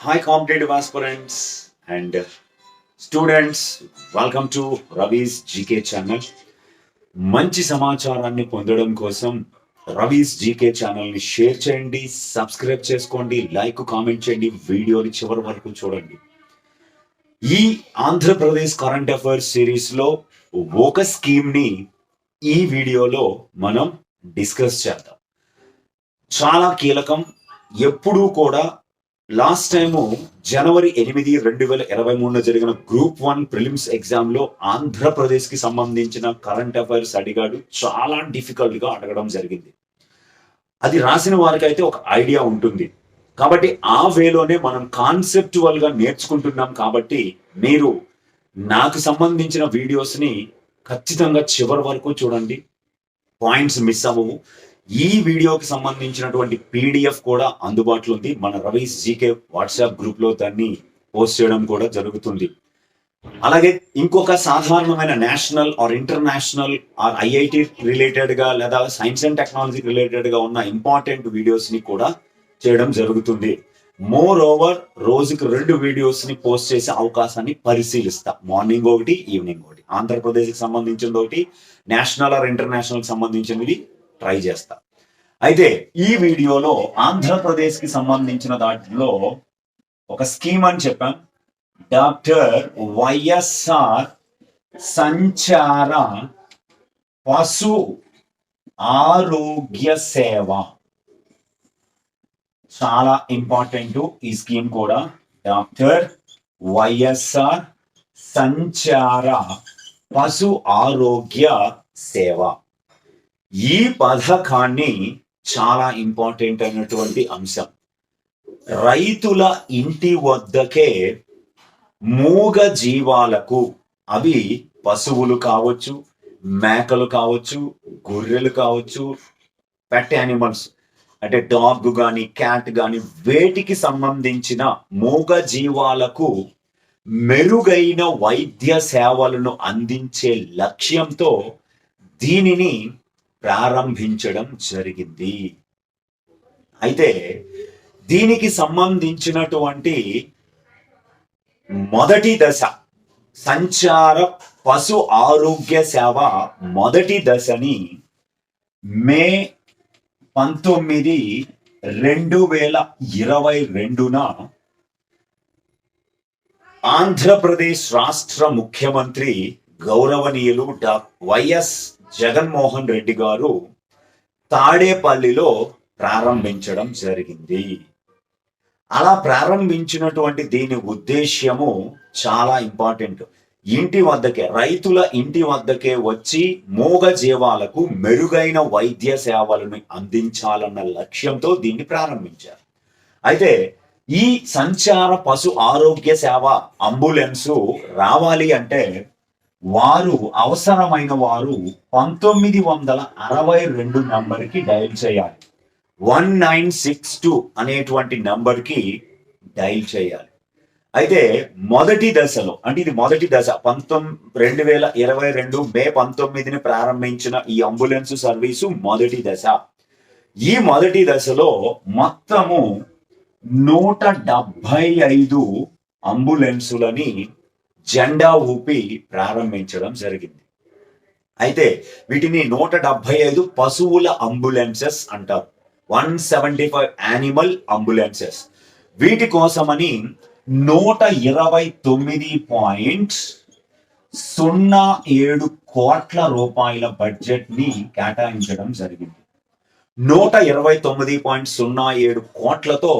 Hi competitive aspirants and students welcome to Ravi's GK channel మంచి సమాచారాన్ని పొందడం కోసం రవీస్ జీకే ఛానల్ని షేర్ చేయండి సబ్స్క్రైబ్ చేసుకోండి లైక్ కామెంట్ చేయండి వీడియోని చివరి వరకు చూడండి ఈ ఆంధ్రప్రదేశ్ కరెంట్ అఫైర్స్ సిరీస్లో ఒక స్కీమ్ని ఈ వీడియోలో మనం డిస్కస్ చేద్దాం. చాలా కీలకం. ఎప్పుడూ కూడా లాస్ట్ టైము జనవరి ఎనిమిది రెండు వేల ఇరవై మూడున జరిగిన గ్రూప్ వన్ ప్రిలిమ్స్ ఎగ్జామ్లో ఆంధ్రప్రదేశ్కి సంబంధించిన కరెంట్ అఫైర్స్ అడిగాడు. చాలా డిఫికల్ట్గా అడగడం జరిగింది. అది రాసిన వారికి అయితే ఒక ఐడియా ఉంటుంది. కాబట్టి ఆ వేలోనే మనం కాన్సెప్చువల్గా నేర్చుకుంటున్నాం కాబట్టి మీరు నాకు సంబంధించిన వీడియోస్ని ఖచ్చితంగా చివరి వరకు చూడండి. పాయింట్స్ మిస్ అవ్వవు. ఈ వీడియోకి సంబంధించినటువంటి పీడిఎఫ్ కూడా అందుబాటులో ఉంది. మన రవీస్ జీకే వాట్సాప్ గ్రూప్లో దాన్ని పోస్ట్ చేయడం కూడా జరుగుతుంది. అలాగే ఇంకొక సాధారణమైన national or international or IIT రిలేటెడ్గా లేదా సైన్స్ అండ్ టెక్నాలజీ రిలేటెడ్గా ఉన్న ఇంపార్టెంట్ వీడియోస్ని కూడా చేయడం జరుగుతుంది. మోర్ ఓవర్ రోజుకి రెండు వీడియోస్ని పోస్ట్ చేసే అవకాశాన్ని పరిశీలిస్తా. మార్నింగ్ ఒకటి ఈవినింగ్ ఒకటి. ఆంధ్రప్రదేశ్కి సంబంధించింది ఒకటి నేషనల్ ఆర్ ఇంటర్నేషనల్ సంబంధించినది సంబంధించినవి. ట్రై చేస్తా. అయితే ఈ వీడియోలో ఆంధ్రప్రదేశ్కి సంబంధించిన దాంట్లో ఒక స్కీమ్ అని చెప్పాం. డాక్టర్ వైఎస్ఆర్ సంచార పశు ఆరోగ్య సేవ. చాలా ఇంపార్టెంట్ ఈ స్కీమ్ కూడా. డాక్టర్ వైఎస్ఆర్ సంచార పశు ఆరోగ్య సేవ. ఈ పథకాన్ని చాలా ఇంపార్టెంట్ అయినటువంటి అంశం. రైతుల ఇంటి వద్దకే మూగ జీవాలకు అవి పశువులు కావచ్చు మేకలు కావచ్చు గొర్రెలు కావచ్చు పెట్ యానిమల్స్ అంటే డాగ్ కానీ క్యాట్ కానీ వేటికి సంబంధించిన మూగ జీవాలకు మెరుగైన వైద్య సేవలను అందించే లక్ష్యంతో దీనిని ప్రారంభించడం జరిగింది. అయితే దీనికి సంబంధించినటువంటి మొదటి దశ సంచార పశు ఆరోగ్య సేవ మొదటి దశని మే పంతొమ్మిది రెండు వేల ఇరవై రెండున ఆంధ్రప్రదేశ్ రాష్ట్ర ముఖ్యమంత్రి గౌరవనీయులు డా వైఎస్ జగన్మోహన్ రెడ్డి గారు తాడేపల్లిలో ప్రారంభించడం జరిగింది. అలా ప్రారంభించినటువంటి దీని ఉద్దేశ్యము చాలా ఇంపార్టెంట్. ఇంటి వద్దకే రైతుల ఇంటి వద్దకే వచ్చి మూగ జీవాలకు మెరుగైన వైద్య సేవలను అందించాలన్న లక్ష్యంతో దీన్ని ప్రారంభించారు. అయితే ఈ సంచార పశు ఆరోగ్య సేవ అంబులెన్సు రావాలి అంటే వారు అవసరమైన వారు పంతొమ్మిది వందల అరవై రెండు నంబర్కి డయల్ చేయాలి. వన్ నైన్ సిక్స్ టూ అనేటువంటి నంబర్కి డయల్ చేయాలి. అయితే మొదటి దశలో అంటే ఇది మొదటి దశ పంతొమ్మిది రెండు వేల ఇరవై రెండు మే పంతొమ్మిదిని ప్రారంభించిన ఈ అంబులెన్స్ సర్వీసు మొదటి దశ. ఈ మొదటి దశలో మొత్తము నూట డెబ్బై ఐదు అంబులెన్సులని జెండా ఊపి ప్రారంభించడం జరిగింది. అయితే వీటిని నూట డెబ్బై ఐదు పశువుల అంబులెన్సెస్ అంటారు. One seventy five animal ambulances. వీటి కోసమని నూట ఇరవై తొమ్మిది పాయింట్ సున్నా ఏడు కోట్ల రూపాయల బడ్జెట్ని కేటాయించడం జరిగింది. నూట ఇరవై తొమ్మిది పాయింట్ సున్నా ఏడు కోట్లతో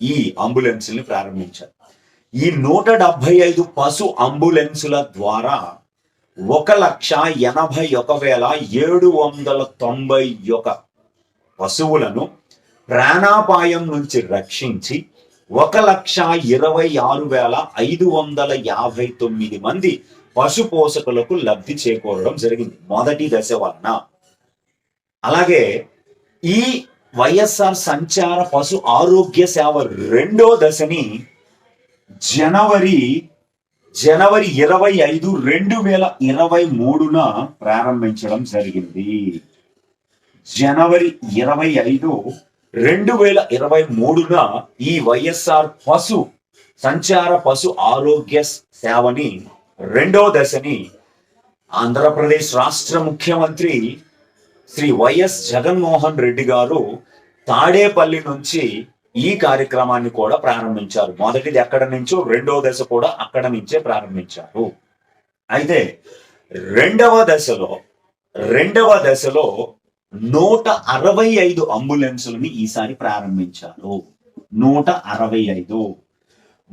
ఈ అంబులెన్స్ని ప్రారంభించారు. ఈ నూట డెబ్బై ఐదు పశు అంబులెన్సుల ద్వారా ఒక లక్ష ఎనభై ఒక వేల ఏడు వందల తొంభై ఒక పశువులను ప్రాణాపాయం నుంచి రక్షించి ఒక లక్ష ఇరవై ఆరు వేల ఐదు వందల యాభై తొమ్మిది మంది పశు పోషకులకు లబ్ధి చేకూరడం జరిగింది మొదటి దశ వలన. అలాగే ఈ వైఎస్ఆర్ సంచార పశు ఆరోగ్య సేవ రెండో దశని జనవరి జనవరి ఇరవై ఐదు రెండు వేల ఇరవై మూడున ప్రారంభించడం జరిగింది. జనవరి ఇరవై ఐదు రెండు వేల ఇరవై మూడున ఈ వైఎస్ఆర్ పశు సంచార పశు ఆరోగ్య సేవని రెండో దశని ఆంధ్రప్రదేశ్ రాష్ట్ర ముఖ్యమంత్రి శ్రీ వైఎస్ జగన్మోహన్ రెడ్డి గారు తాడేపల్లి నుంచి ఈ కార్యక్రమాన్ని కూడా ప్రారంభించారు. మొదటిది ఎక్కడ నుంచో రెండవ దశ కూడా అక్కడ నుంచే ప్రారంభించారు. అయితే రెండవ దశలో రెండవ దశలో నూట అరవై ఐదు అంబులెన్సులని ఈసారి ప్రారంభించారు. నూట అరవై ఐదు.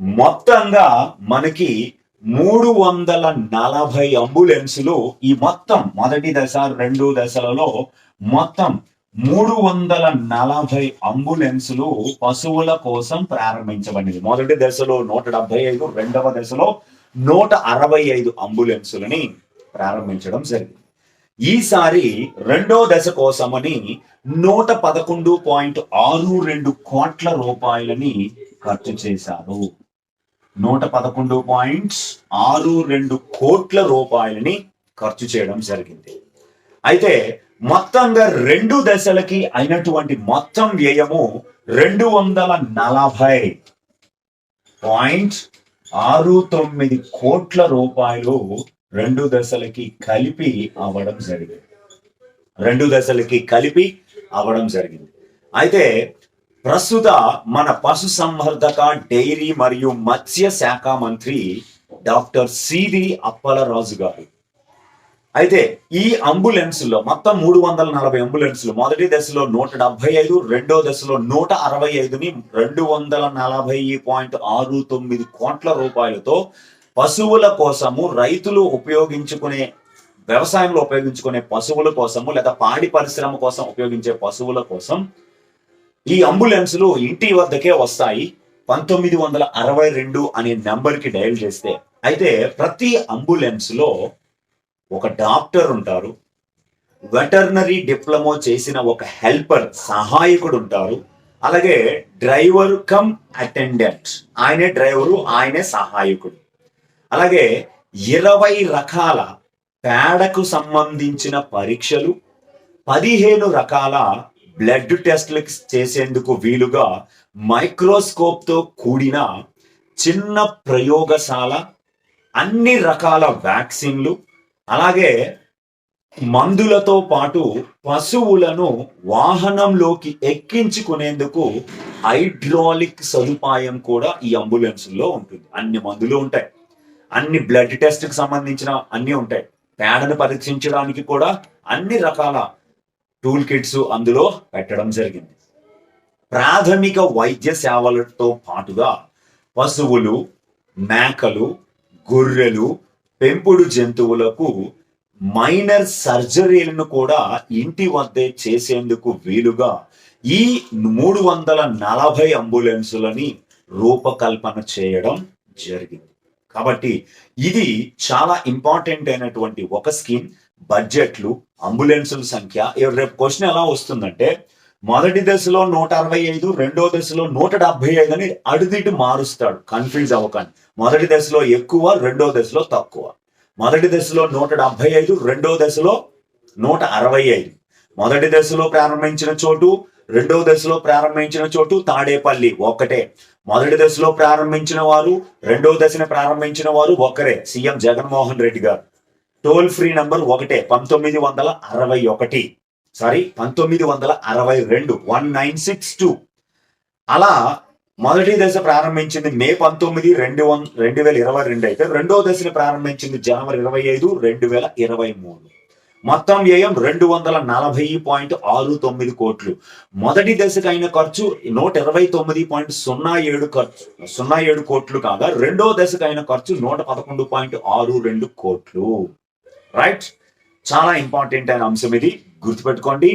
మొత్తంగా మనకి మూడు వందల నలభై అంబులెన్సులు ఈ మొత్తం మొదటి దశ రెండు దశలలో మొత్తం మూడు వందల నలభై అంబులెన్సులు పశువుల కోసం ప్రారంభించబడింది మొదటి దశలో నూట డెబ్బై ఐదు రెండవ దశలో నూట అరవై ఐదు అంబులెన్సులని ప్రారంభించడం జరిగింది. ఈసారి రెండో దశ కోసమని నూట పదకొండు పాయింట్ ఆరు రెండు కోట్ల రూపాయలని ఖర్చు చేశారు. నూట పదకొండు పాయింట్ ఆరు రెండు కోట్ల రూపాయలని ఖర్చు చేయడం జరిగింది. అయితే మొత్తంగా రెండు దశలకి అయినటువంటి మొత్తం వ్యయము రెండు వందల నలభై పాయింట్ ఆరు తొమ్మిది కోట్ల రూపాయలు రెండు దశలకి కలిపి అవ్వడం జరిగింది. రెండు దశలకి కలిపి అవ్వడం జరిగింది. అయితే ప్రస్తుత మన పశు సంవర్ధక డైరీ మరియు మత్స్య శాఖ మంత్రి డాక్టర్ సివి అప్పలరాజు గారు అయితే ఈ అంబులెన్స్లో మొత్తం మూడు వందల నలభై అంబులెన్స్లు మొదటి దశలో నూట డెబ్బై ఐదు రెండో దశలో నూట అరవై ఐదుని రెండు వందల నలభై పాయింట్ ఆరు తొమ్మిది కోట్ల రూపాయలతో పశువుల కోసము రైతులు ఉపయోగించుకునే వ్యవసాయంలో ఉపయోగించుకునే పశువుల కోసము లేదా పాడి పరిశ్రమ కోసం ఉపయోగించే పశువుల కోసం ఈ అంబులెన్సులు ఇంటి వద్దకే వస్తాయి. పంతొమ్మిది వందల అరవై రెండు అనే నెంబర్కి డయల్ చేస్తే అయితే ప్రతి అంబులెన్స్లో ఒక డాక్టర్ ఉంటారు. వెటర్నరీ డిప్లొమా చేసిన ఒక హెల్పర్ సహాయకుడు ఉంటారు. అలాగే డ్రైవర్ కమ్ అటెండెంట్. ఆయనే డ్రైవరు ఆయనే సహాయకుడు. అలాగే ఇరవై రకాల పేడకు సంబంధించిన పరీక్షలు పదిహేను రకాల బ్లడ్ టెస్ట్లు చేసేందుకు వీలుగా మైక్రోస్కోప్తో కూడిన చిన్న ప్రయోగశాల అన్ని రకాల వ్యాక్సిన్లు అలాగే మందులతో పాటు పశువులను వాహనంలోకి ఎక్కించుకునేందుకు హైడ్రాలిక్ సదుపాయం కూడా ఈ అంబులెన్స్లో ఉంటుంది. అన్ని మందులు ఉంటాయి. అన్ని బ్లడ్ టెస్ట్కి సంబంధించిన అన్నీ ఉంటాయి. పేడను పరీక్షించడానికి కూడా అన్ని రకాల టూల్ కిట్స్ అందులో పెట్టడం జరిగింది. ప్రాథమిక వైద్య సేవలతో పాటుగా పశువులు మేకలు గొర్రెలు పెంపుడు జంతువులకు మైనర్ సర్జరీలను కూడా ఇంటి వద్దే చేసేందుకు వీలుగా ఈ మూడు వందల నలభై అంబులెన్సులని రూపకల్పన చేయడం జరిగింది. కాబట్టి ఇది చాలా ఇంపార్టెంట్ అయినటువంటి ఒక స్కీమ్. బడ్జెట్లు అంబులెన్సుల సంఖ్య. రేపు క్వశ్చన్ ఎలా వస్తుందంటే మొదటి దశలో నూట అరవై ఐదు రెండో దశలో నూట డెబ్బై ఐదు అని అడిదిటి మారుస్తాడు. కన్ఫ్యూజ్ అవ్వకండి. మొదటి దశలో ఎక్కువ రెండో దశలో తక్కువ. మొదటి దశలో నూట డెబ్బై ఐదు రెండో దశలో నూట అరవై ఐదు. మొదటి దశలో ప్రారంభించిన చోటు రెండో దశలో ప్రారంభించిన చోటు తాడేపల్లి ఒక్కటే. మొదటి దశలో ప్రారంభించిన వారు రెండో దశను ప్రారంభించిన వారు ఒక్కరే సీఎం జగన్మోహన్ రెడ్డి గారు. టోల్ ఫ్రీ నంబర్ ఒకటే పంతొమ్మిది వందల అరవై ఒకటి. సారీ పంతొమ్మిది వందల అరవై రెండు వన్ నైన్ సిక్స్ టూ. అలా మొదటి దశ ప్రారంభించింది మే పంతొమ్మిది రెండు వన్ రెండు వేల ఇరవై రెండు అయితే రెండో దశను ప్రారంభించింది జనవరి ఇరవై ఐదు రెండు వేల ఇరవై మూడు. మొత్తం వ్యయం రెండు వందల నలభై పాయింట్ ఆరు తొమ్మిది కోట్లు. మొదటి దశకు అయిన ఖర్చు నూట ఇరవై తొమ్మిది పాయింట్ సున్నా ఏడు ఖర్చు సున్నా ఏడు కోట్లు కాగా రెండో దశకు అయిన ఖర్చు నూట పదకొండు పాయింట్ ఆరు రెండు కోట్లు. రైట్? చాలా ఇంపార్టెంట్ అయిన అంశం ఇది. గుర్తుపెట్టుకోండి.